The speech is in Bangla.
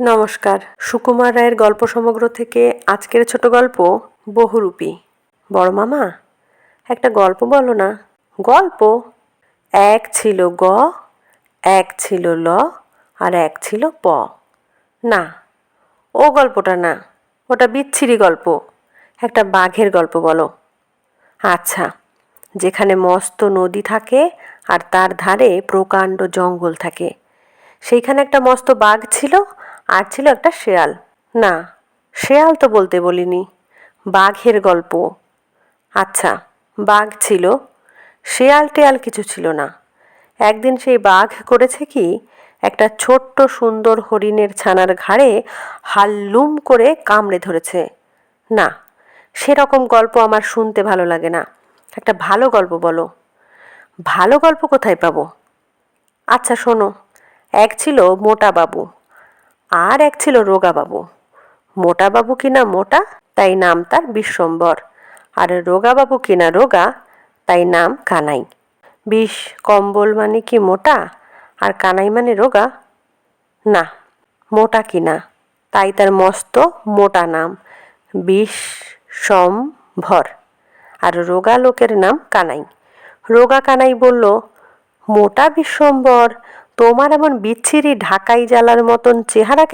নমস্কার। সুকুমার রায়ের গল্প সমগ্র থেকে আজকের ছোট গল্প বহুরূপী। বড় মামা, একটা গল্প বলো না। গল্প? এক ছিল গ, এক ছিল ল, আর এক ছিল প। না, ও গল্পটা না, ওটা বিচ্ছিরি গল্প। একটা বাঘের গল্প বলো। আচ্ছা যেখানে মস্ত নদী থাকে আর তার ধারে প্রকাণ্ড জঙ্গল থাকে। সেইখানে একটা মস্ত বাঘ ছিল আর ছিল একটা শেয়াল। না, শেয়াল তো বলতে বলিনি, বাঘের গল্প। আচ্ছা বাঘ ছিল, শেয়াল টেয়াল কিছু ছিল না। একদিন সেই বাঘ করেছে কি, একটা ছোট্ট সুন্দর হরিণের ছানার ঘাড়ে হাল্লুম করে কামড়ে ধরেছে। না, সেরকম গল্প আমার শুনতে ভালো লাগে না। একটা ভালো গল্প বলো। ভালো গল্প কোথায় পাবো? আচ্ছা শোনো, এক ছিল মোটা বাবু। আর এক ছিল রোগা বাবু মোটা বাবু কিনা মোটা, তাই নাম তার বিশ্বম্বর। আর রোগাবাবু কিনা রোগা, তাই নাম কানাই। বিষ, কম্বল মানে কি মোটা, আর কানাই মানে রোগা? না, মোটা কিনা তাই তার মস্ত মোটা নাম বিষ সম্ভর আর রোগা লোকের নাম কানাই। রোগা কানাই বলল, মোটা বিশ্বম্বর তোমার এমন বিচ্ছিরি ঢাকাই জ্বালার মতন চেহারা